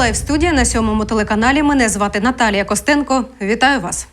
Це лайв студія на сьомому телеканалі. Мене звати Наталія Костенко. Вітаю вас.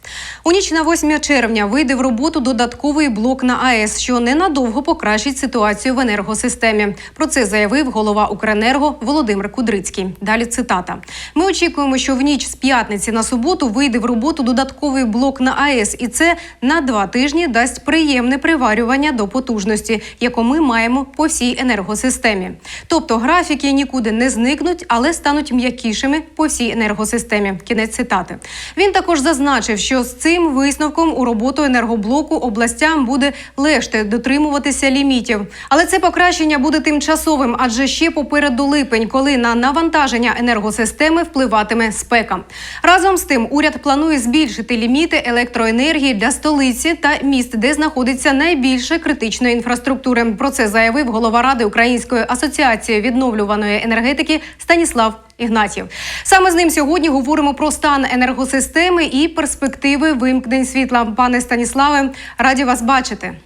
У ніч на 8 червня вийде в роботу додатковий блок на АЕС, що ненадовго покращить ситуацію в енергосистемі. Про це заявив голова Укренерго Володимир Кудрицький. Далі цитата: Ми очікуємо, що в ніч з п'ятниці на суботу вийде в роботу додатковий блок на АЕС, і це на два тижні дасть приємне приварювання до потужності, яку ми маємо по всій енергосистемі. Тобто графіки нікуди не зникнуть, але стануть м'якішими по всій енергосистемі. Кінець цитати. Він також зазначив, що з цим висновком у роботу енергоблоку областям буде легше дотримуватися лімітів. Але це покращення буде тимчасовим, адже ще попереду липень, коли на навантаження енергосистеми впливатиме спека. Разом з тим, уряд планує збільшити ліміти електроенергії для столиці та міст, де знаходиться найбільше критичної інфраструктури. Про це заявив голова ради Української асоціації відновлюваної енергетики Станіслав Ігнатів. Саме з ним сьогодні говоримо про стан енергосистеми і перспективи вимкнень світла. Пане Станіславе, раді вас бачити.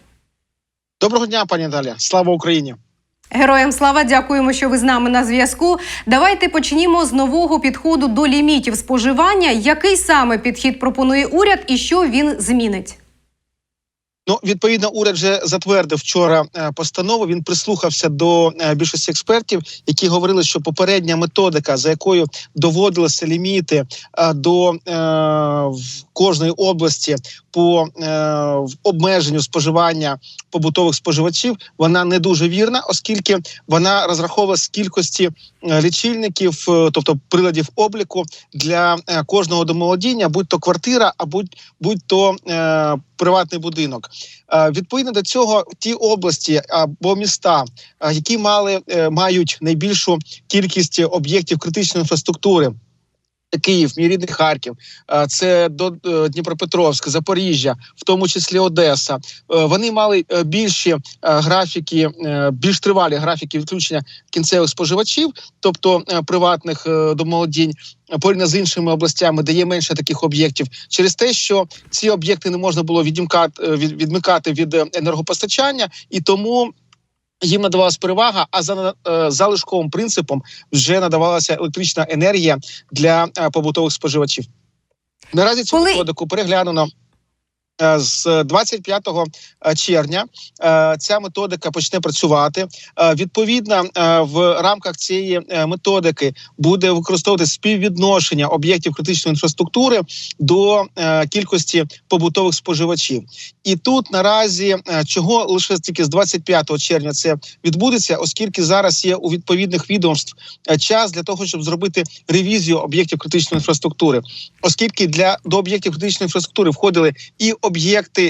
Доброго дня, пані Наталя. Слава Україні. Героям слава, дякуємо, що ви з нами на зв'язку. Давайте почнімо з нового підходу до лімітів споживання. Який саме підхід пропонує уряд і що він змінить? Ну, відповідно, уряд вже затвердив вчора е, постанову. Він прислухався до е, більшості експертів, які говорили, що попередня методика, за якою доводилися ліміти е, до кожної області по обмеженню споживання побутових споживачів, вона не дуже вірна, оскільки вона розраховувала з кількості лічильників, тобто приладів обліку для кожного домолодіння, будь то квартира, а будь то приватний будинок. Е, Відповідно до цього, ті області або міста, е, які мали е, мають найбільшу кількість об'єктів критичної інфраструктури. Київ, мій рідний Харків, е, це до е, Дніпропетровськ, Запоріжжя, в тому числі Одеса. Е, Вони мали більші графіки, більш тривалі графіки відключення кінцевих споживачів, тобто приватних домолодінь, порівняно з іншими областями, де є менше таких об'єктів, через те, що ці об'єкти не можна було відімкати від- відмикати від енергопостачання, і тому. Їм надавалась перевага, а за е, залишковим принципом вже надавалася електрична енергія для е, побутових споживачів. Наразі цю Коли- методику переглянено. Е, З 25 червня е, ця методика почне працювати. Е, Відповідно, е, в рамках цієї е, методики буде використовувати співвідношення об'єктів критичної інфраструктури до е, кількості побутових споживачів. І тут наразі е, чого лише тільки з 25 червня це відбудеться, оскільки зараз є у відповідних відомств е, час для того, щоб зробити ревізію об'єктів критичної інфраструктури, оскільки для до об'єктів критичної інфраструктури входили і об'єкти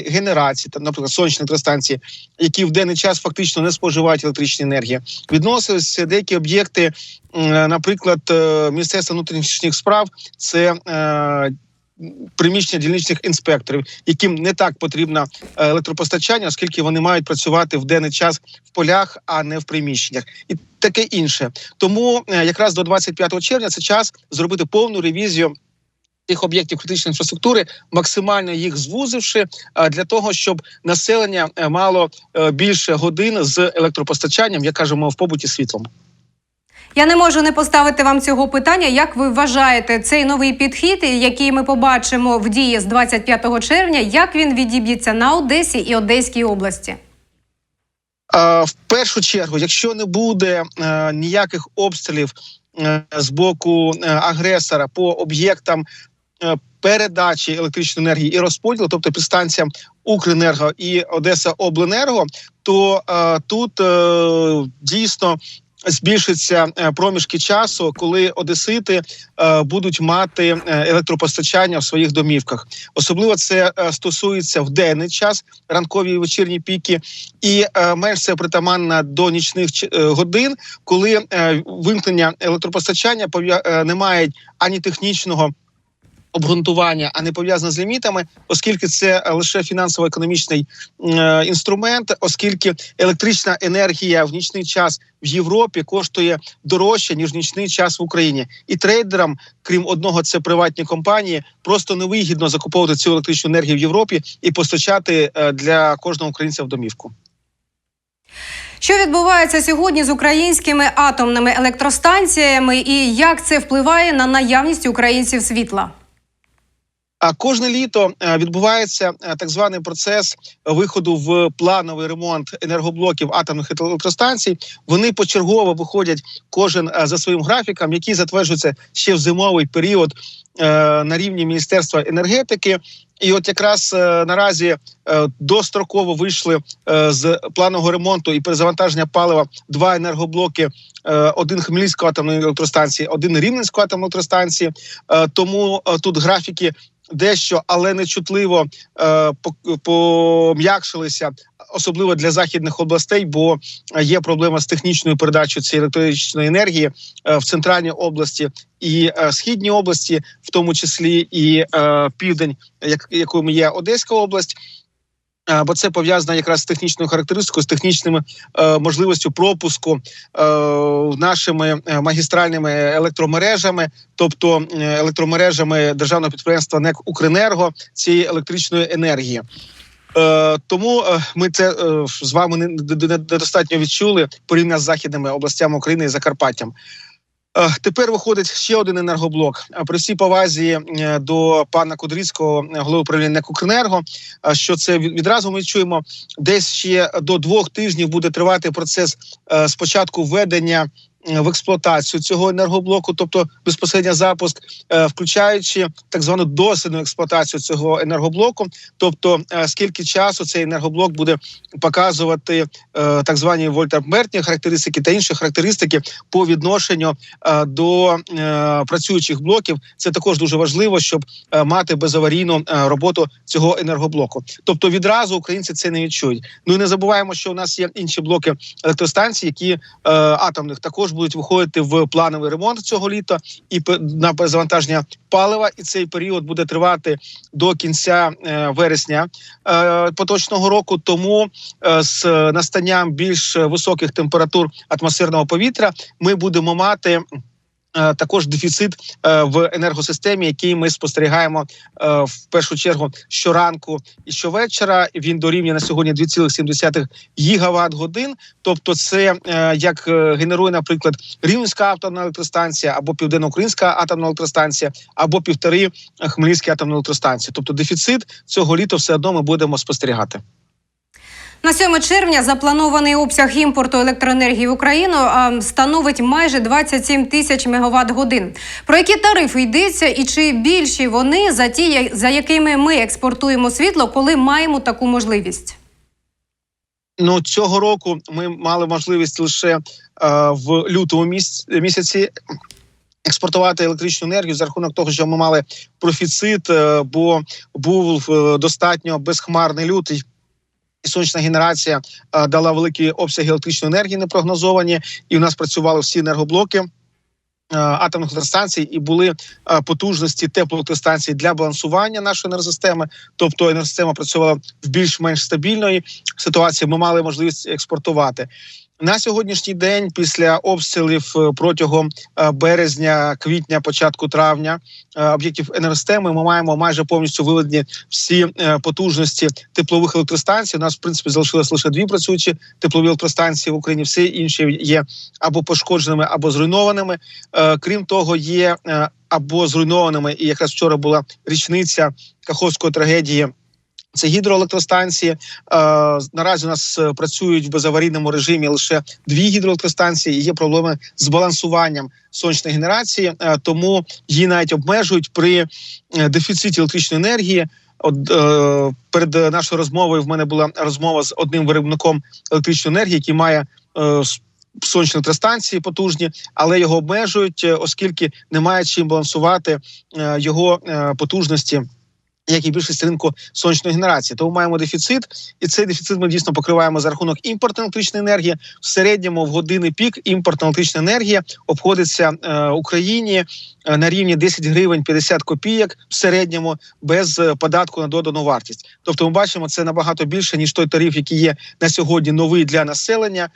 генерації, там, наприклад, сонячні електростанції, які в денний час фактично не споживають електричної енергії. Відносилися деякі об'єкти, наприклад, е, Міністерства внутрішніх справ, це е, приміщення дільничних інспекторів, яким не так потрібно е, електропостачання, оскільки вони мають працювати в денний час в полях, а не в приміщеннях, і таке інше. Тому е, якраз до 25 червня це час зробити повну ревізію. Тих об'єктів критичної інфраструктури, максимально їх звузивши, е, для того, щоб населення е, мало е, більше годин з електропостачанням, як кажемо, в побуті світлом. Я не можу не поставити вам цього питання. Як ви вважаєте цей новий підхід, який ми побачимо в дії з 25 червня, як він відіб'ється на Одесі і Одеській області? В першу чергу, якщо не буде ніяких обстрілів з боку агресора по об'єктам передачі електричної енергії і розподілу, тобто підстанціям Укренерго і Одеса Обленерго, то е, тут е, дійсно. Збільшиться е, проміжки часу, коли одесити е, будуть мати е, електропостачання в своїх домівках. Особливо це е, стосується в денний час, ранкові і вечірні піки, і е, менш це притаманно до нічних е, годин, коли е, вимкнення електропостачання е, не мають ані технічного. Обґрунтування, а не пов'язане з лімітами, оскільки це е, лише фінансово-економічний е, інструмент, оскільки електрична енергія в нічний час в Європі коштує дорожче ніж нічний час в Україні, і трейдерам, крім одного, це приватні компанії, просто невигідно закуповувати цю електричну енергію в Європі і постачати е, для кожного українця в домівку. Що відбувається сьогодні з українськими атомними електростанціями і як це впливає на наявність українців світла? А кожне літо е, відбувається е, так званий процес виходу в плановий ремонт енергоблоків атомних електростанцій. Вони почергово виходять кожен е, за своїм графіком, який затверджується ще в зимовий період на рівні Міністерства енергетики. І от якраз наразі достроково вийшли з планового ремонту і перезавантаження палива два енергоблоки: один Хмельницької атомної електростанції, один Рівненської атомної електростанції. Тому тут графіки дещо, але нечутливо е, пом'якшилися, особливо для західних областей, бо є проблема з технічною передачею цієї електричної енергії е, в центральній області і е, східній області, в тому числі і е, південь, як якою є Одеська область. Бо це пов'язано якраз з технічною характеристикою, з технічними е, можливістю пропуску е, нашими е, магістральними електромережами, тобто е, електромережами державного підприємства НЕК Укренерго цієї електричної енергії. Е, тому е, ми це е, з вами не- не- не- недостатньо відчули порівняно з західними областями України і Закарпаттям. Е, Тепер виходить ще один енергоблок. Е, При всій повазі е, до пана Кудрицького, голови управління Кукренерго, «Укренерго», що це відразу ми чуємо. Десь ще до двох тижнів буде тривати процес спочатку введення в експлуатацію цього енергоблоку, тобто безпосередньо запуск, е, включаючи так звану дослідну експлуатацію цього енергоблоку. Тобто, е, скільки часу цей енергоблок буде показувати е, так звані вольтампертні характеристики та інші характеристики по відношенню е, до е, працюючих блоків. Це також дуже важливо, щоб е, мати безаварійну е, роботу цього енергоблоку. Тобто відразу українці це не відчують. Ну і не забуваємо, що у нас є інші блоки електростанцій, які е, атомних також будуть виходити в плановий ремонт цього літа і на перезавантаження палива. І цей період буде тривати до кінця е, вересня е, поточного року. Тому е, з настанням більш високих температур атмосферного повітря ми будемо мати. Е, Також дефіцит е, в енергосистемі, який ми спостерігаємо е, в першу чергу щоранку і щовечора. Він дорівнює на сьогодні 2,7 гігават годин. Тобто, це як генерує, наприклад, Рівненська атомна електростанція або Південноукраїнська атомна електростанція, або півтори Хмельницькі атомні електростанції. Тобто, дефіцит цього літа все одно ми будемо спостерігати. На 7 червня запланований обсяг імпорту електроенергії в Україну становить майже 27 тисяч мегаватт годин. Про які тарифи йдеться, і чи більші вони за ті, за якими ми експортуємо світло, коли маємо таку можливість? Ну цього року ми мали можливість лише е, в лютому місяці. Експортувати електричну енергію за рахунок того, що ми мали профіцит, е, бо був е, достатньо безхмарний лютий. І сонячна генерація е, дала великі обсяги електричної енергії, непрогнозовані, і у нас працювали всі енергоблоки е, атомних електростанцій, і були е, потужності теплоелектростанцій для балансування нашої енергосистеми. Тобто енергосистема працювала в більш-менш стабільної ситуації. Ми мали можливість експортувати. На сьогоднішній день, після обстрілів е, протягом е, березня, квітня, початку травня е, об'єктів енергосистеми, ми маємо майже повністю виведені всі потужності теплових електростанцій. У нас в принципі залишилось лише дві працюючі теплові електростанції в Україні. Всі інші є або пошкодженими, або зруйнованими. Крім того, є або зруйнованими, і якраз вчора була річниця Каховської трагедії. Це гідроелектростанції. Е, наразі у нас е, працюють в безаварійному режимі лише дві гідроелектростанції. і Є проблеми з балансуванням сонячної генерації, е, тому її навіть обмежують при дефіциті електричної енергії. От е, перед нашою розмовою в мене була розмова з одним виробником електричної енергії, який має е, сонячні електростанції потужні, але його обмежують, оскільки немає чим балансувати е, його е, потужності. Як і більшість ринку сонячної генерації, тому маємо дефіцит, і цей дефіцит ми дійсно покриваємо за рахунок імпортної електричної енергії. В середньому в години пік імпортна електрична енергія обходиться е, Україні е, на рівні 10 гривень 50 копійок в середньому без е, податку на додану вартість. Тобто, ми бачимо це набагато більше ніж той тариф, який є на сьогодні новий для населення.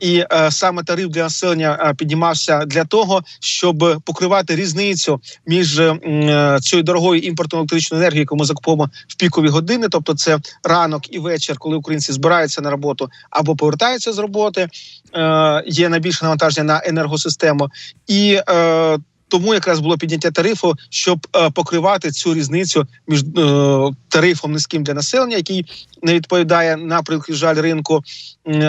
І е, саме тариф для населення е, піднімався для того, щоб покривати різницю між е, цією дорогою імпортною електричною енергією, яку ми закупуємо в пікові години, тобто це ранок і вечір, коли українці збираються на роботу або повертаються з роботи. Е, є найбільше навантаження на енергосистему і. Е, тому якраз було підняття тарифу, щоб е, покривати цю різницю між е, тарифом низьким для населення, який не відповідає на жаль ринку,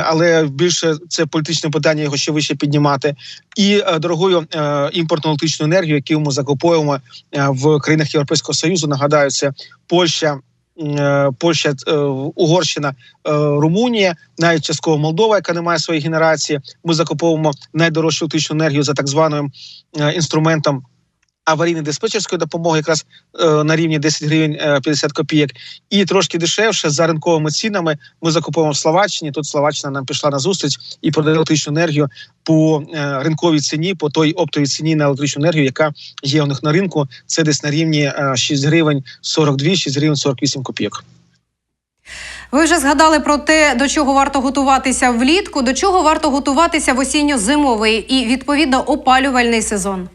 але більше це політичне питання його ще вище піднімати, і е, дорогою імпортну електричну енергію, яку ми закуповуємо в країнах Європейського союзу. Нагадаю, це Польща. Е, Польща, е, Угорщина, е, Румунія, навіть частково Молдова, яка не має своєї генерації. Ми закуповуємо найдорожчу електричну енергію за так званим інструментом аварійної диспетчерської допомоги, якраз е, на рівні 10 гривень е, 50 копійок, і трошки дешевше за ринковими цінами. Ми закуповуємо в Словаччині. Тут Словаччина нам пішла на зустріч і продає електричну енергію по е, ринковій ціні, по той оптовій ціні на електричну енергію, яка є у них на ринку. Це десь на рівні е, 6 гривень 42, 6 гривень 48 копійок. Ви вже згадали про те, до чого варто готуватися влітку, до чого варто готуватися в осінньо-зимовий і відповідно опалювальний сезон.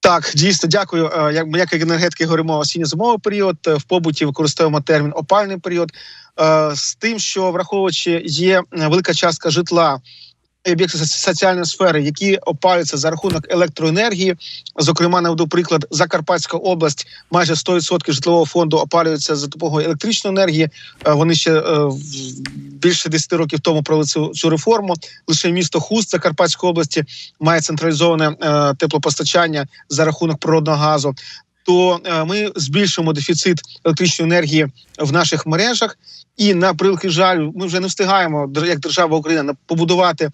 Так, дійсно, дякую. Е, Як ми як енергетики говоримо осінньо-зимовий період, е, в побуті використовуємо термін опальний період е, з тим, що враховуючи є велика частка житла. Об'єкти соціальної сфери, які опалюються за рахунок електроенергії, зокрема, наведу приклад Закарпатська область, майже 100% житлового фонду опалюється за допомогою електричної енергії. Е, Вони ще е, більше 10 років тому провели цю, цю реформу. Лише місто Хуст Закарпатської області має централізоване е, теплопостачання за рахунок природного газу. То е, ми збільшимо дефіцит електричної енергії в наших мережах, і на превеликий жаль, ми вже не встигаємо як держава Україна побудувати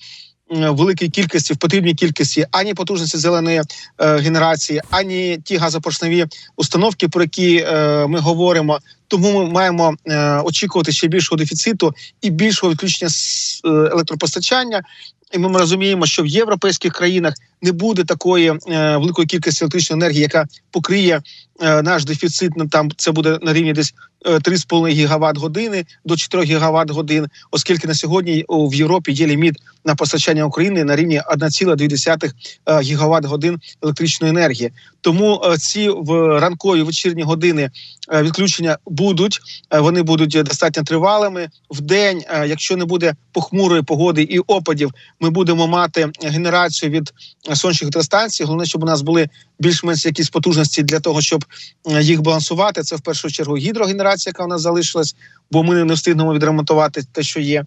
великій кількості в потрібній кількості ані потужності зеленої е, генерації, ані ті газопоршневі установки, про які е, ми говоримо. Тому ми маємо е, очікувати ще більшого дефіциту і більшого відключення е, електропостачання. І ми розуміємо, що в європейських країнах не буде такої е, великої кількості електричної енергії, яка покриє е, наш дефіцит. Ну, Там це буде на рівні десь е, 3,5 гігават години до 4 гігават годин, оскільки на сьогодні в Європі є ліміт на постачання України на рівні 1,2 е, гігават годин електричної енергії. Тому е, ці в ранкові вечірні години е, відключення будуть. Е, Вони будуть достатньо тривалими. В день, е, якщо не буде похмурої погоди і опадів, ми будемо мати генерацію від е, сонячних електростанцій. Головне, щоб у нас були більш-менш якісь потужності для того, щоб е, їх балансувати. Це в першу чергу гідрогенерація, яка у нас залишилась, бо ми не встигнемо відремонтувати те, що є.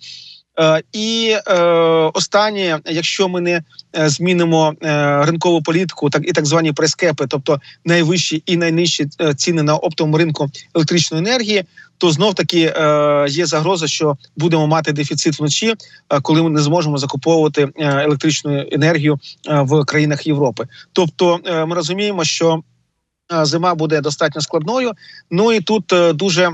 Е, І е, останнє, якщо ми не змінимо ринкову політику, так і так звані прескепи, тобто найвищі і найнижчі ціни на оптовому ринку електричної енергії, то знов таки е, є загроза, що будемо мати дефіцит вночі, е, коли ми не зможемо закуповувати е, електричну енергію в країнах Європи. Тобто, ми розуміємо, що зима буде достатньо складною. Ну і тут дуже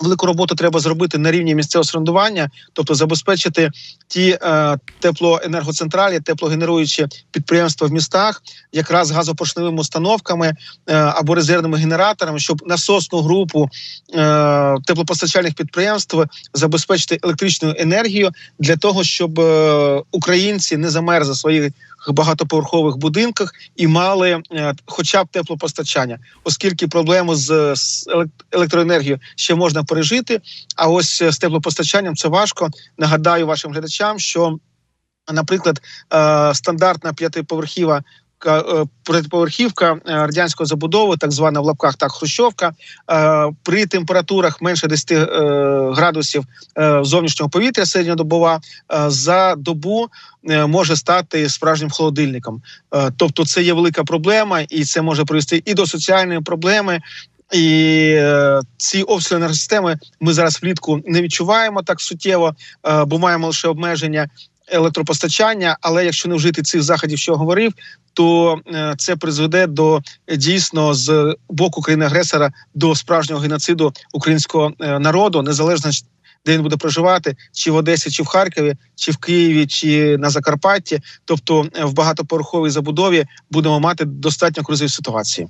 велику роботу треба зробити на рівні місцевого самоврядування, тобто забезпечити ті е, теплоенергоцентралі, теплогенеруючі підприємства в містах, якраз газопоршневими установками е, або резервними генераторами, щоб насосну групу е, теплопостачальних підприємств забезпечити електричною енергією для того, щоб е, українці не замерзли своїх багатоповерхових будинках і мали е, хоча б теплопостачання, оскільки проблему з, з електроенергією ще можна пережити. А ось з теплопостачанням це важко. Нагадаю вашим глядачам, що, наприклад, е, стандартна п'ятиповерхіва. е, е, радянської забудови, так звана в лапках так хрущовка, при температурах менше 10 е, градусів зовнішнього повітря середньодобова за добу може стати справжнім холодильником. Тобто, це є велика проблема, і це може привести і до соціальної проблеми. І е, ці обстріли енергосистеми ми зараз влітку не відчуваємо так суттєво, е, бо маємо лише обмеження електропостачання. Але якщо не вжити цих заходів, що я говорив, то е, це призведе до е, дійсно з боку країни агресора до справжнього геноциду українського е, народу, незалежно де він буде проживати, чи в Одесі, чи в Харкові, чи в Києві, чи на Закарпатті. Тобто е, в багатоповерховій забудові будемо мати достатньо кризові ситуації.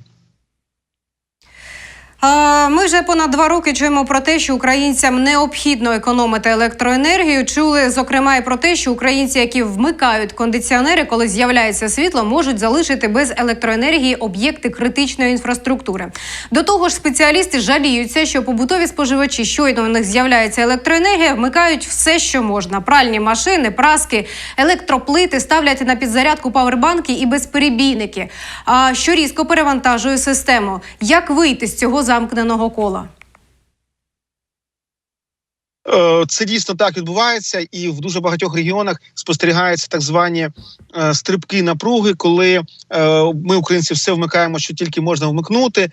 Ми вже понад два роки чуємо про те, що українцям необхідно економити електроенергію. Чули зокрема і про те, що українці, які вмикають кондиціонери, коли з'являється світло, можуть залишити без електроенергії об'єкти критичної інфраструктури. До того ж, спеціалісти жаліються, що побутові споживачі, щойно у них з'являється електроенергія, вмикають все, що можна: пральні машини, праски, електроплити, ставлять на підзарядку павербанки і безперебійники. А що різко перевантажує систему. Як вийти з цього замкненого кола? Е, Це дійсно так відбувається, і в дуже багатьох регіонах спостерігаються так звані е, стрибки напруги, коли е, ми, українці, все вмикаємо, що тільки можна вмикнути.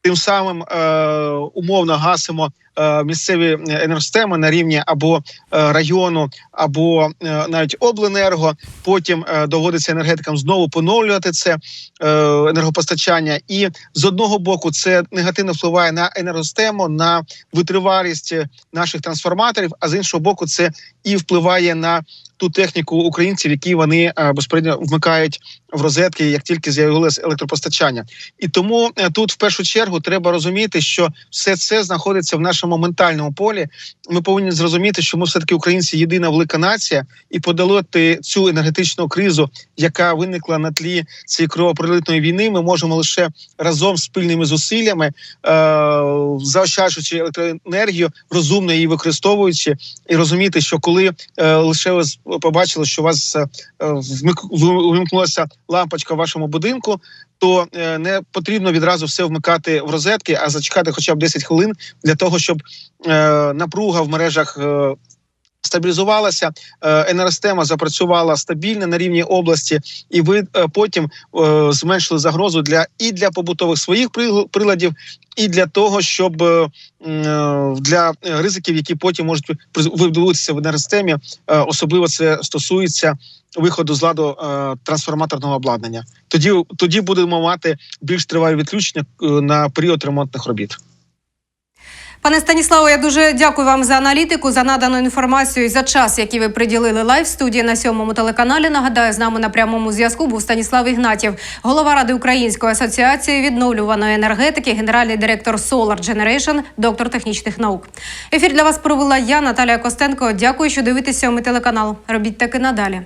Тим самим умовно гасимо місцеві енергосистеми на рівні або е, району, або е, навіть обленерго. Потім е, доводиться енергетикам знову поновлювати це е, енергопостачання. І з одного боку це негативно впливає на енергосистему, на витривалість наших трансформаторів. А з іншого боку, це і впливає на ту техніку українців, які вони е, безпосередньо вмикають в розетки, як тільки з'явилось електропостачання. І тому е, тут в першу чергу треба розуміти, що все це знаходиться в нашому ментальному полі. Ми повинні зрозуміти, що ми все таки українці єдина велика нація, і подолати цю енергетичну кризу, яка виникла на тлі цієї кровопролитної війни. Ми можемо лише разом спільними зусиллями, е, заощаджуючи електроенергію, розумно її використовуючи, і розуміти, що коли е, лише ви побачили, що у вас е, вмик- в- вимкнулася лампочка в вашому будинку, то е, не потрібно відразу все вмикати в розетки, а зачекати хоча б 10 хвилин для того, щоб е, напруга в мережах. Стабілізувалася, е, енергосистема запрацювала стабільно на рівні області, і ви е, потім е, зменшили загрозу для і для побутових своїх прил- приладів, і для того, щоб е, для ризиків, які потім можуть приз- в енергосистемі, е, особливо це стосується виходу з ладу трансформаторного обладнання. Тоді тоді будемо мати більш тривалі відключення на період ремонтних робіт. Пане Станіславе, я дуже дякую вам за аналітику, за надану інформацію і за час, який ви приділили лайв студії на сьомому телеканалі. Нагадаю, з нами на прямому зв'язку був Станіслав Ігнатів, голова ради Української асоціації відновлюваної енергетики, генеральний директор Solar Generation, доктор технічних наук. Ефір для вас провела я, Наталія Костенко. Дякую, що дивитеся сьомий телеканал. Робіть таки надалі.